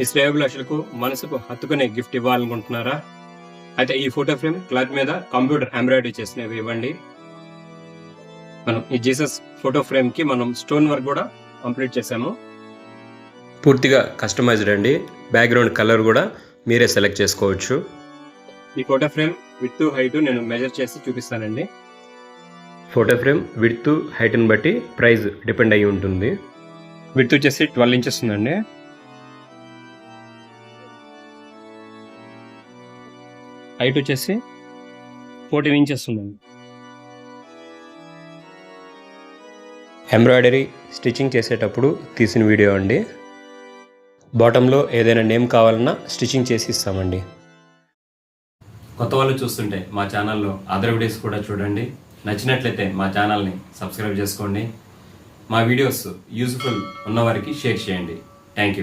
ఈ శ్రేయోభిలాషులకు మనసుకు హత్తుకునే గిఫ్ట్ ఇవ్వాలనుకుంటున్నారా? అయితే ఈ ఫోటో ఫ్రేమ్ క్లాత్ మీద కంప్యూటర్ ఎంబ్రాయిడరీ చేసినవి ఇవ్వండి. మనం ఈ జీసస్ ఫోటో ఫ్రేమ్కి మనం స్టోన్ వర్క్ కూడా కంప్లీట్ చేసాము పూర్తిగా కస్టమైజ్డ్ అండి. బ్యాక్గ్రౌండ్ కలర్ కూడా మీరే సెలెక్ట్ చేసుకోవచ్చు. ఈ ఫోటో ఫ్రేమ్ విత్ హైట్ నేను మెజర్ చేసి చూపిస్తానండి. ఫోటో ఫ్రేమ్ విత్ హైట్ని బట్టి ప్రైస్ డిపెండ్ అయి ఉంటుంది. విత్ వచ్చేసి ట్వెల్వ్ ఇంచెస్ ఉందండి. హైట్ వచ్చేసి ఫోర్టీన్ ఇంచెస్ ఉందండి. ఎంబ్రాయిడరీ స్టిచ్చింగ్ చేసేటప్పుడు తీసిన వీడియో అండి. బాటంలో ఏదైనా నేమ్ కావాలన్నా స్టిచ్చింగ్ చేసి ఇస్తామండి. కొత్త వాళ్ళు చూస్తుంటే మా ఛానల్లో అదర్ వీడియోస్ కూడా చూడండి. నచ్చినట్లయితే మా ఛానల్ని సబ్స్క్రైబ్ చేసుకోండి. మా వీడియోస్ యూజ్ఫుల్ ఉన్నవారికి షేర్ చేయండి. Thank you.